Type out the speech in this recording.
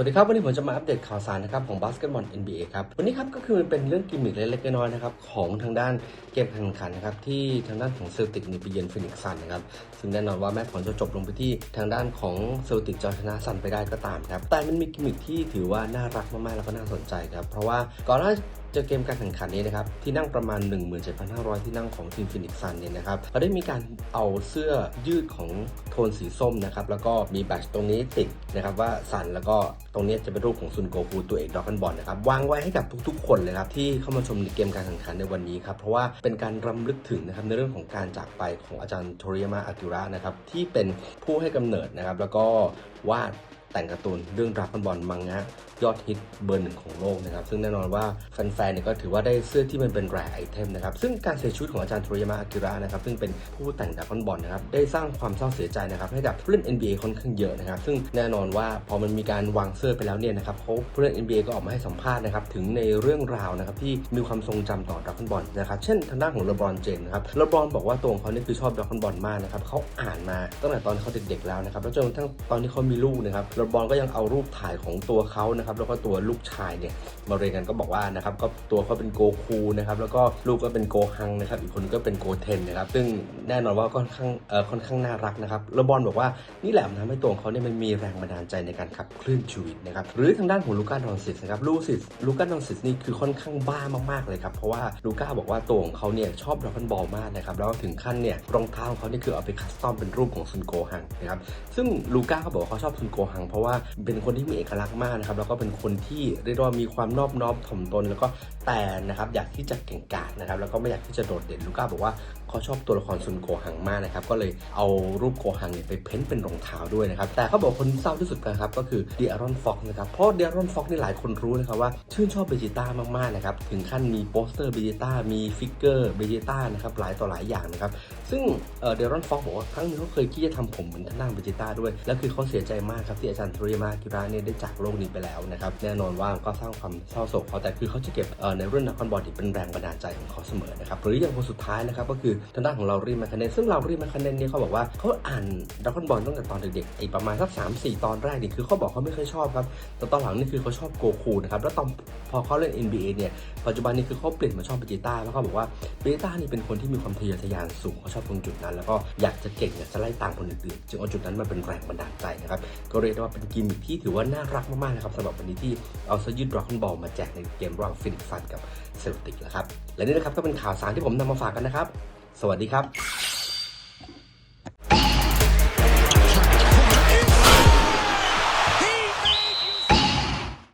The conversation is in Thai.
วัสดีครับ วันนี้ผมจะมาอัปเดตข่าวสารนะครับของบาสเกตบอล NBA ครับ วันนี้ครับก็คือมันเป็นเรื่องกิมมิคเล็กๆน้อยๆนะครับของทางด้านเกมแข่งขันนะครับที่ทางด้านของเซลติกนี่ไปเยือนฟินิกซ์ซันนะครับซึ่งแน่นอนว่าแม้ผลจะจบลงไปที่ทางด้านของเซลติกจะชนะซันไปได้ก็ตามครับแต่มันมีกิมมิคที่ถือว่าน่ารักมากๆแล้วก็น่าสนใจครับเพราะว่าก่อนหน้าเจอเกมการแข่งขันนี้นะครับที่นั่งประมาณ 17,500 ที่นั่งของทีมฟินิกซ์ซันเนี่ยนะครับเขาได้มีการเอาเสื้อยืดของโทนสีส้มนะครับแล้วก็มีแบตตรงนี้ติดนะครับว่าซันแล้วก็ตรงนี้จะเป็นรูปของซุนโกคูตัวเอกดอกกันบอลนะครับวางไว้ให้กับทุกๆ คนเลยครับที่เข้ามาชมในเกมการแข่งขันในวันนี้ครับเพราะว่าเป็นการรำลึกถึงนะครับในเรื่องของการจากไปของอาจารย์โทริยามาอากิระนะครับที่เป็นผู้ให้กำเนิดนะครับแล้วก็วาด แต่งการ์ตูนเรื่องดราก้อนบอลมังงะยอดฮิตเบอร์หนึ่งของโลกนะครับ ซึ่งแน่นอนว่าแฟนๆเนี่ยก็ถือว่าได้เสื้อที่มันเป็นแร่ไอเทมนะครับ ซึ่งการเสียชีวิตของอาจารย์โทริยามาอากิระนะครับ ซึ่งเป็นผู้แต่งดราก้อนบอลนะครับ ได้สร้างความเศร้าเสียใจนะครับให้กับผู้เล่น NBA ค่อนข้างเยอะนะครับ ซึ่งแน่นอนว่าพอมันมีการวางเสื้อไปแล้วเนี่ยนะครับเขาผู้เล่น NBA ก็ออกมาให้สัมภาษณ์นะครับถึงในเรื่องราวนะครับที่มีความทรงจำต่อดราก้อนบอลนะครับเช่นทางด้านของเลบรอนเจมส์นะครับเลบรอนบอกว่าตัวของเขาเนี่ยคือชอบดราก้อนบอลมากนะครับเขาอ่านมาตั้งแต่ตอนเขาเด็กๆแล้วนะครับแล้วจนกระทั่งตอนที่เขามีลูกนะครับเลบอนก็ยังเอารูปถ่ายของตัวเขานะครับแล้วก็ตัวลูกชายเนี่ยมาเรียนกันก็บอกว่านะครับก็ตัวเขาเป็นโกคูนะครับแล้วก็ลูกก็เป็นโกฮังนะครับอีกคนก็เป็นโกเทนนะครับซึ่งแน่นอนว่าค่อนข้างเอ่อค่อนข้างน่ารักนะครับเลบอนบอกว่านี่แหละมันทำให้ตัวของเขาเนี่ยมันมีแรงบันดาลใจในการขับเคลื่อนชีวิตนะครับหรือทางด้านของลูก้าดอนซิสนะครับลูซิสลูก้าดอนซิสนี่คือค่อนข้างบ้ามากๆเลยครับเพราะว่าลูก้าบอกว่าตัวของเขาเนี่ยชอบดราก้อนบอลมากนะครับแล้วถึงขั้นเนี่ยรองเท้าของเขานี่คือเอาไปคัสตอมเป็นรูปของซุนโกฮังนะครับซึ่งลูก้าเขาบอกว่าเขาชอบซุนโกฮังเพราะว่าเป็นคนที่มีเอกลักษณ์มากนะครับแล้วก็เป็นคนที่เรียกได้ว่ามีความนอบน้อมถ่อมตน แล้วก็แต่นะครับอยากที่จะเก่งกาจนะครับแล้วก็ไม่อยากที่จะโดดเด่นลูก้าบอกว่าเขาชอบตัวละครซุนโกฮังมากนะครับก็เลยเอารูปโกฮังเนี่ยไปเพ้นท์เป็นรองเท้าด้วยนะครับแต่เขาบอกคนเศร้าที่สุดนะครับก็คือเดียรอนฟ็อกนะครับเพราะเดียรอนฟ็อกนี่หลายคนรู้นะครับว่าชื่นชอบเบจิต้ามากๆนะครับถึงขั้นมีโปสเตอร์เบจิต้ามีฟิกเกอร์เบจิต้านะครับหลายต่อหลายอย่างนะครับซึ่งเดียรอนฟ็อกบอกว่าครั้งนึงเขาเคยคิดจะทำผมเหมือนท่านนางเบจิต้าด้วย แล้วคือเขาเสียใจมากครับที่อาจารย์โทริยามากิระเนี่ยได้จากโลกนี้ไปแล้วนะครับแน่นอนว่าก็สร้างความเศร้าโศกเขาแต่คือเขาจะเก็บเอ่อในเรื่องนักบอลที่เป็นแรงบันดาลใจของเขาเสมอนะครับหรืออย่างคนสุดท้ายนะครับก็คือทางด้านของเรารีมาคเนนซึ่งเรารีมาคเนนเนี่ยเขาบอกว่าเขาอ่านดักบอลตั้งแต่ตอนเด็กๆไอ้ประมาณสักสามสี่ตอนแรกนี่คือเขาบอกเขาไม่เคยชอบครับแต่ตอนหลังนี่คือเขาชอบโกคูนะครับแล้วตอนพอเขาเล่น NBA เนี่ยปัจจุบันนี้คือเขาเปลี่ยนมาชอบเบจิต้าแล้วเขาบอกว่าเบจิต้านี่เป็นคนที่มีความทะเยอทะยานสูงเขาชอบตรงจุดนั้น แล้วก็อยากจะเก่งจะไล่ตามคนอื่นๆจึงเอาจุดนั้นมาเป็นแรงบันดาลใจนะครับก็เรียกได้ว่าเป็นกิมมิคที่ถือว่าน่ารักมากๆนะครับสำหรับวันนี้ที่เอาเสื้อยืดดราก้อนบอลมาแจกในเกมระหว่างฟินิกซ์ซันกับเซลติกนะครับและนี่นะครับก็เป็นข่าวสารที่ผมนำมาฝากกันนะครับ สวัสดีครับ